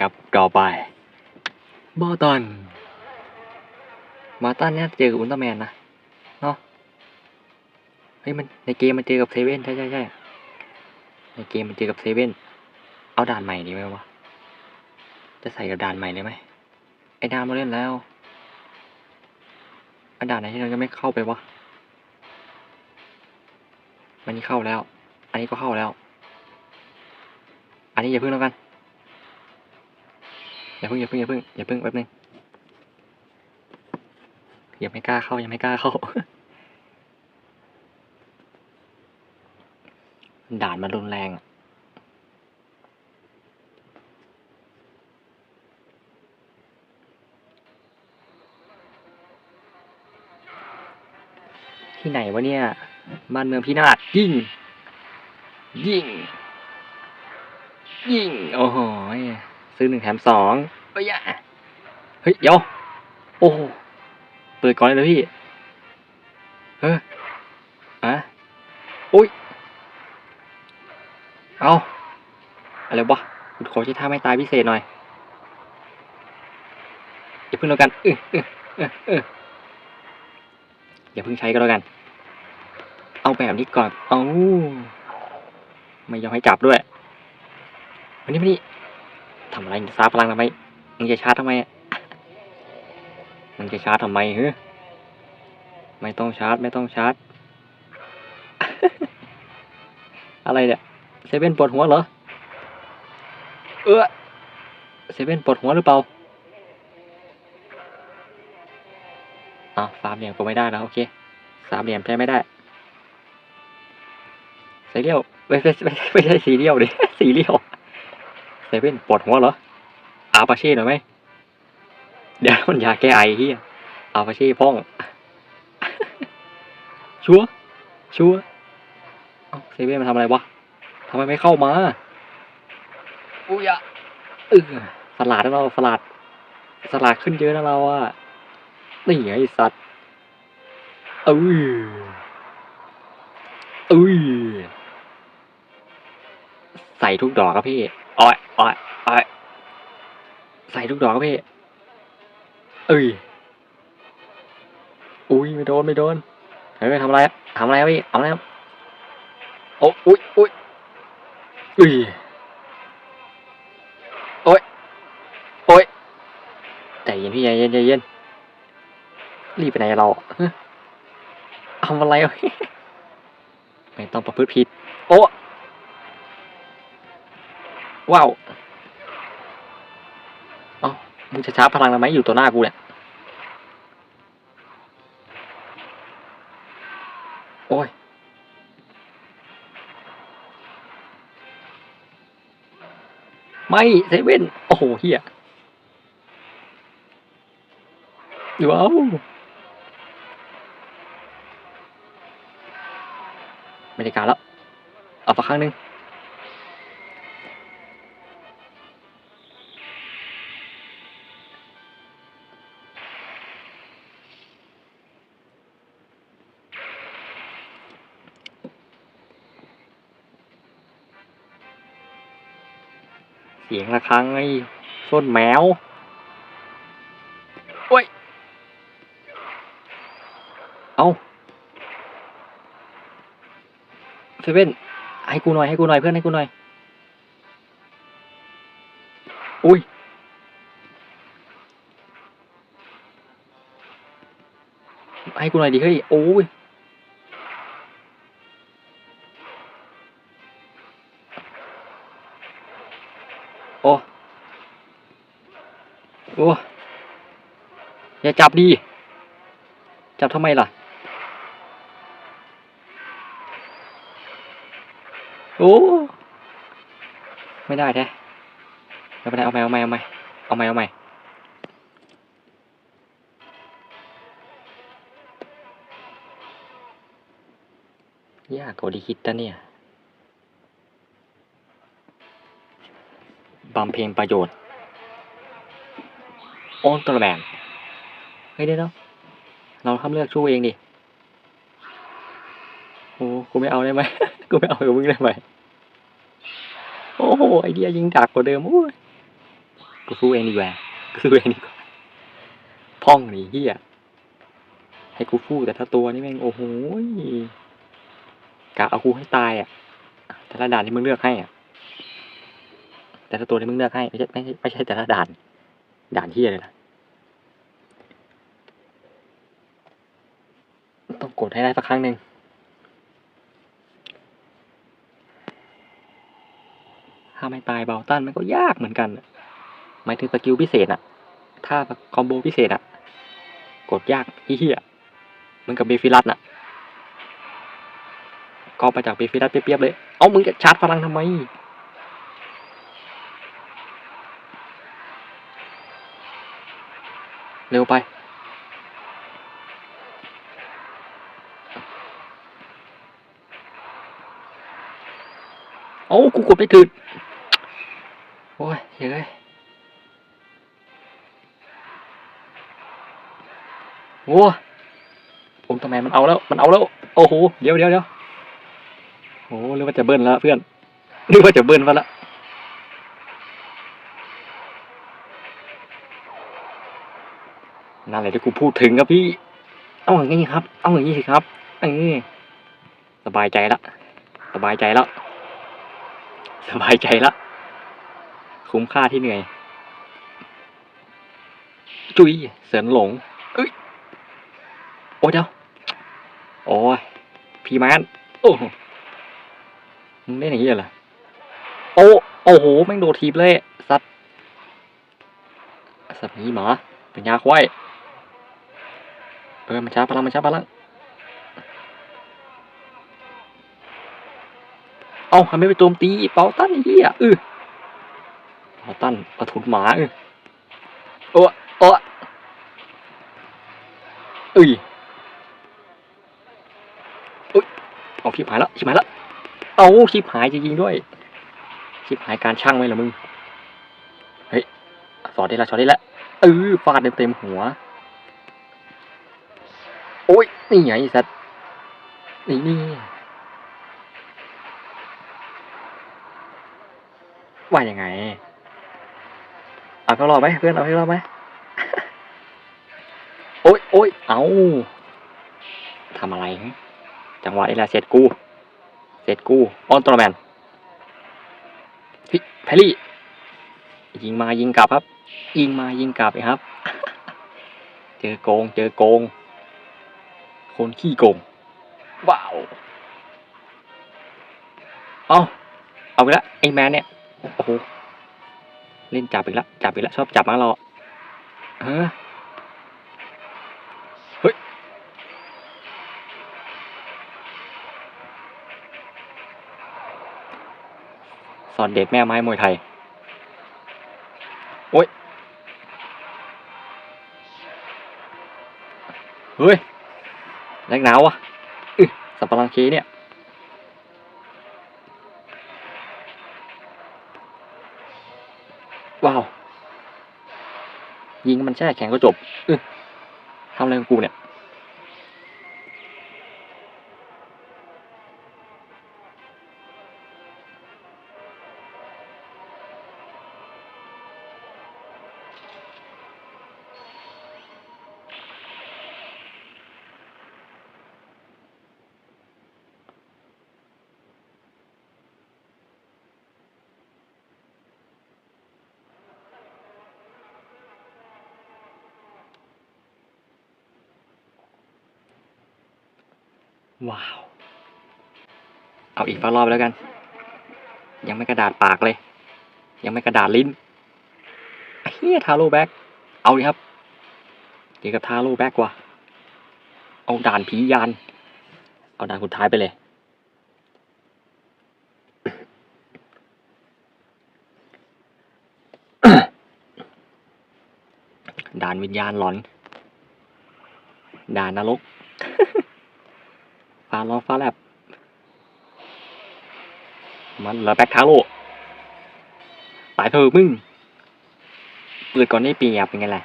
ครับต่อไปบอตันมาตันเนี่ยเจอกับอุลตร้าแมนนะเนาะเฮ้ยมันในเกมมันเจอกับเซเว่นใช่ใช่ใช่ในเกมมันเจอกับเซเว่นเอาด่านใหม่ดีไหมวะจะใส่กับด่านใหม่เลยไหมไอ้ด่านมาเล่นแล้วไอ้ด่านไหนที่เราจะไม่เข้าไปวะอันนี้เข้าแล้ว อันนี้ก็เข้าแล้ว อันนี้อย่าพึ่งแล้วกัน อย่าพึ่งอย่าพึ่งอย่าพึ่งอย่าพึ่งแป๊บนึงยังไม่กล้าเข้ายังไม่กล้าเข้า ด่านมันรุนแรงอะที่ไหนวะเนี่ย บ้านเมืองพินาศยิงยิงยิงโอ้โห ซื้อหนึ่งแถมสองเฮ้ยอะเฮ้ยเดี๋ยวโอ้โหเปิดก่อนเลยเลยพี่เฮ้ยอะอุ้ยเอาอะไรวะคุณขอใช้ท่าไม่ตายพิเศษหน่อยอย่าเพิ่งแล้วกันเออเออเออเอออย่าเพิ่งใช้ก็แล้วกัน เอาแบบนี้ก่อน เอาไม่ยอมให้จับด้วยมานี่มานี่ ทำอะไรซาพลังทำไมมึงจะชาร์จทำไมอะมึงจะชาร์จทำไมเฮ้ยไม่ต้องชาร์จ ไม่ต้องชาร์จ อะไรเนี่ยเซเว่นปวดหัวเหรอ เออเซเว่นปวดหัวหรือเปล่าอ้าวสามเหลี่ยมก็ไม่ได้แล้วโอเคสามเหลี่ยมใช้ไม่ได้สีเรียวไม่ไม่ไม่ใช่สี่เรียวดิสี่เรียว เซเว่นปวดหัวเหรอ อาปาเช่หน่อยไหม เดี๋ยวมันยาแก้ไอเฮียอาปาเช่พ่อง ชัวร์ชัวร์เอ้าเซเว่นมาทำอะไรวะทำไมไม่เข้ามาอุ้ยอะเออสลัดนะเราสลัดสลัดขึ้นเยอะนะเราอะนี่ไงไอ้สัตว์เอ้ยเอ้ยใส่ทุกดอกครับพี่อ้อย อ้อยอ้อยใส่ทุกดอกพี่ เอ้ย อุ้ยไม่โดนไม่โดนเฮ้ยทำอะไรทำอะไรครับพี่เอาอะไรครับโอ้อุ้ยอุ้ยอุ้ยโอ้ยโอ้ยใจเย็นพี่ใจเย็นใจเย็นรีบไปไหนเราทำอะไรไม่ต้องประพฤติผิด โอ้ ว้าวเอ้ามึงจะช้าพลังทำไมอยู่ตัวหน้ากูเนี่ยโอ้ยไม่เซเว่นโอ้โหเฮียว้าวไม่ได้การแล้วเอาสักครั้งหนึ่ง สียงระฆังไอ้ส้นแมวโอ้ย เอาเซเว่นให้กูหน่อยให้กูหน่อยเพื่อนให้กูหน่อย อุ้ย ให้กูหน่อยดิเฮ้ย โอ้ย อย่าจับดี จับทำไมล่ะ โอ้ ไม่ได้แท้ไม่เป็นไรเอาใหม่เอาใหม่เอาใหม่เอาใหม่เอาใหม่ยากกว่าที่คิดนะเนี่ยบำเพ็ญประโยชน์ โอนตระแบน ฮ้ยเดี๋ยวเดี๋ยวเราทำเลือกชู้เองดิโอ้กูไม่เอาได้ไหมกูไม่เอากับมึงได้ไหมโอ้โหไอเดียยิงดักกว่าเดิมโอ้ยกูสู้เองดีกว่ากูสู้เองดีกว่าพ่องหนีเฮียให้กูฟู่แต่ถ้าตัวนี่แม่งโอ้โหกะเอากูให้ตายอะแต่ละด่านที่มึงเลือกให้อะแต่ละตัวที่มึงเลือกให้ไม่ใช่ไม่ใช่ไม่ใช่แต่ละด่าน ด่านเฮียเลยนะต้อง กดให้ได้สักครั้งหนึ่งถ้าไม่ตายเบาตันมันก็ยากเหมือนกันหมายถึงสกิลพิเศษอะถ้าคอมโบพิเศษอะกดยากเหี้ยเหมือนกับเบฟิรัสน่ะก็ไปจากเบฟิรัสเปรียบๆเลย เอามึงจะชาร์จพลังทำไมเร็วไป โอ้ากูกดไม่ถึงโอ้ยเฮ้ยโอ้ผมทำไมมันเอาแล้ว มันเอาแล้ว โอ้โห เดี๋ยวเดี๋ยวเดี๋ยวโอ้หรือว่าจะเบิ้ลแล้วเพื่อนหรือว่าจะเบิ้ลมาละนั่นแหละที่กูพูดถึงครับพี่ เอาอย่างนี้ครับ เอาอย่างนี้สิครับเออสบายใจละ สบายใจแล้ว สบายใจละ คุ้มค่าที่เหนื่อย จุยเสรินหลงเอ้ย โอ้ยเดี๋ยวโอ้ยพี่แมนโอ้มึงได้อย่างนี้เหรอโอ้โอ้โหแม่งโดดทีบเลยสัตว์สัตว์นี้หมาเป็นยาควายเออมันช้าพลังมันช้าพลัง เอาทำไมไปโจมตีเปาตันไอ้เหี้ยเออเปาตันกระทุนหมาเออโอ้โอ้เอ้ยอุ้ยเอาชิบหายแล้วชิบหายแล้วเอาชิบหายจริงๆด้วยชิบหายการช่างไหมล่ะมึงเฮ้ยสอดได้ละสอดได้ละเออฟาดเต็มๆหัว โอ้ยนี่ไงไอ้สัตว์นี่นี่ ว่ายังไง เอาเขารอบไหมเพื่อนเอาให้รอบไหมโอ๊ยโอ๊ยเอาทำอะไรฮะจังหวะนี้แหละเสร็จกูเสร็จกูออนตรแมนพี่แพรรี่ ยิงมายิงกลับครับ ยิงมายิงกลับเลยครับ เจอโกง เจอโกง คนขี้โกง ว้าว เอาเอาไปละไอ้แมนเนี่ย โอ้โหเล่นจับอีกแล้วจับอีกแล้วชอบจับมาเราเอเฮ้ยสอนเด็ดแม่ไม้มวยไทย โอ้ยเฮ้ยแรงหนาววะอึสับปะรังเคเนี่ย ว้าว ยิงมันแช่แข็งก็จบเออทำอะไรของกูเนี่ย ว้าว เอาอีกฟักรอบแล้วกัน ยังไม่กระดาษปากเลย ยังไม่กระดาษลิ้นเฮียทาโร่แบ็กเอาดิครับเจอกับทาโร่แบ็กว่ะเอาด่านผียาน เอาด่านสุดท้ายไปเลยด่านวิญญาณหลอน ด่านนรก ฟ้าร้องฟ้าแลบมันเหลือแบ็คทาโร่ตายเถอะมึงเปิดก่อนได้ปียบเป็นไงล่ะ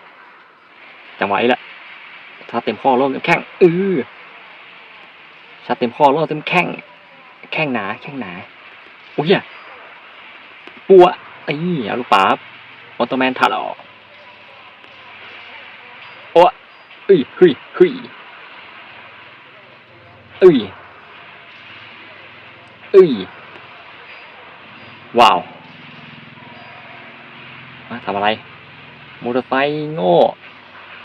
จังหวะนี้แหละถ้าเต็มข้อโล่งเต็มแข้งเออชาเต็มข้อโล่งเต็มแข้งแข้งหนาแข้งหนาโอ้ยปัวไอ้เอาลูกป๋าบออโตแมนทาร์ลโอ้เอ้ยเฮ้ยเฮ้ย เอ้ยเอ้ยว้าวมาทำอะไรมอเตอร์ไซค์โง่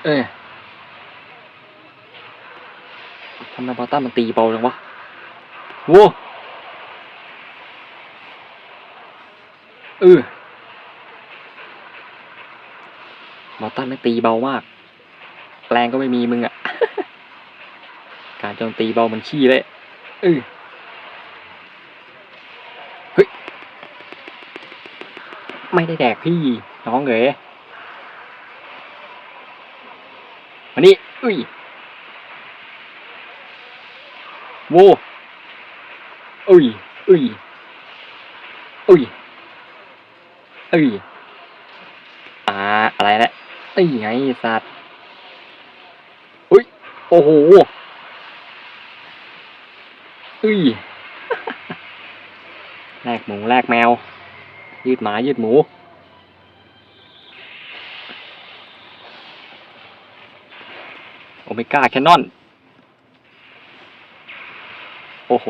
เอ้ยทำไมบอลตันมันตีเบาจังวะโว้เออบอลตันไม่ตีเบามาก แรงก็ไม่มีมึงอะารโจมตีเบามันขี้เลยเออเฮ้ย ไม่ได้แดกพี่ น้องเอ๋ยมานี่อุ้ยโว้อุ้ยอุ้ยอุ้ยอุ้ยอ่าอะไรละไอ้ไงสัตว์อุ้ย โอ้โห อุ้ยแลกหมูแลกแมว ยืดหมายืดหมู โอเมก้าแคนนอน โอ้โห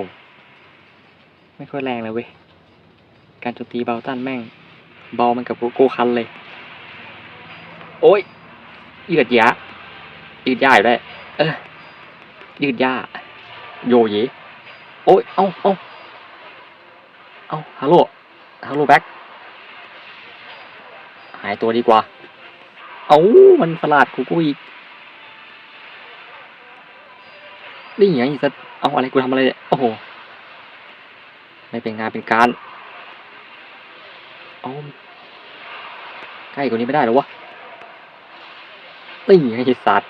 ไม่ค่อยแรงเลยเว้ย การโจมตีเบาตันแม่ง เบามันกับโกโก้คันเลย โอ้ย ยืดยะยืดยาอยู่ได้ เออ ยืดยาโยเย โอ้ย เอาเอาเอาฮัลโหล ฮัลโหลแบ็คหายตัวดีกว่า เอามันประหลาดกูกูอีกนี่ไงสัตว์เอาอะไรกูทำอะไรเนี่ยโอ้โห ไม่เป็นงานเป็นการเอาใกล้กว่านี้ไม่ได้หรอวะนี่ไงสัตว์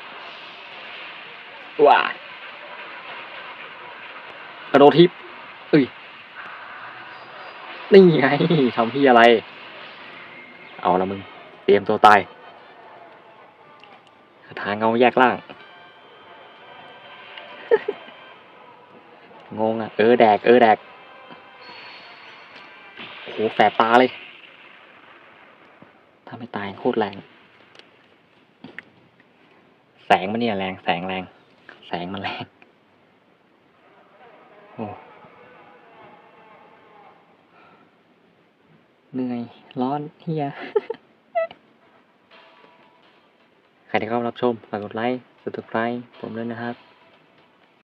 ว้า กระโดดทิปเอ้ยนี่ไงทำที่อะไร เอาละมึง เตรียมตัวตายคาถาเงาแยกล่าง งงอะ เออแดก เออแดกโหแสบตาเลย ถ้าไม่ตายโคตรแรง แสงมันเนี่ยแรง แสงแรง แสงมันแรง เหนื่อย ร้อนเฮียใครที่เข้ามารับชม ฝากกดไลค์ กดติดตามผมด้วยนะครับ